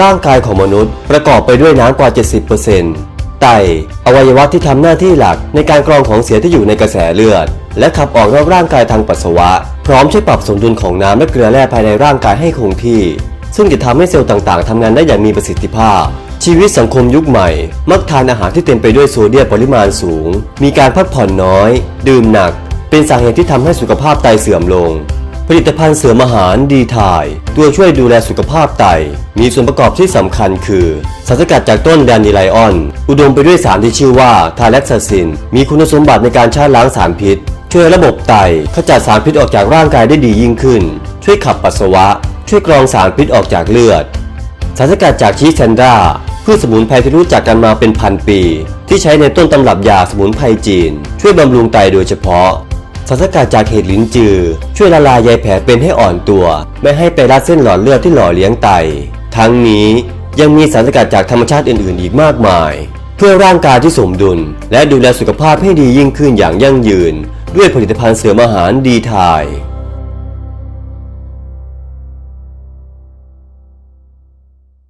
ร่างกายของมนุษย์ประกอบไปด้วยน้ำกว่า 70%ไตอวัยวะที่ทำหน้าที่หลักในการกรองของเสียที่อยู่ในกระแสเลือด และขับออกนอกร่างกายทางปัสสาวะ พร้อมช่วยปรับสมดุลของน้ำและเกลือแร่ภายในร่างกายให้คงที่ ซึ่งจะทำให้เซลล์ต่างๆทำงานได้อย่างมีประสิทธิภาพ ชีวิตสังคมยุคใหม่ มักทานอาหารที่เต็มไปด้วยโซเดียมปริมาณสูง มีการพักผ่อนน้อย ดื่มหนัก เป็นสาเหตุที่ทำให้สุขภาพไตเสื่อมลง ผลิตภัณฑ์เสริมอาหารดีทาย ตัวช่วยดูแลสุขภาพไต มีส่วนประกอบที่สำคัญคือ สารสกัดจากต้นแดนดีไลออน อุดมไปด้วยสารที่ชื่อว่าทาแล็กซาซิน มีคุณสมบัติในการชาล้างสารพิษ ช่วยระบบไตขจัดสารพิษออกจากร่างกายได้ดียิ่งขึ้น ช่วยขับปัสสาวะ ช่วยกรองสารพิษออกจากเลือด สารสกัดจากชีสแซนดราพืชสมุนไพรที่รู้จักกันมาเป็นพันปี ที่ใช้ในต้นตำรับยาสมุนไพรจีน ช่วยบำรุงไตโดยเฉพาะ สารสกัดจากเห็ดลิ้นจือ ช่วยละลายใยแผลเป็นให้อ่อนตัว ไม่ให้ไปรัดเส้นหลอดเลือดที่หล่อเลี้ยงไต ทั้งนี้ยังมีสารสกัดจากธรรมชาติอื่นๆ อีกมากมาย เพื่อร่างกายที่สมดุล และดูแลสุขภาพให้ดียิ่งขึ้นอย่างยั่งยืน ด้วยผลิตภัณฑ์เสริมอาหารดีทาย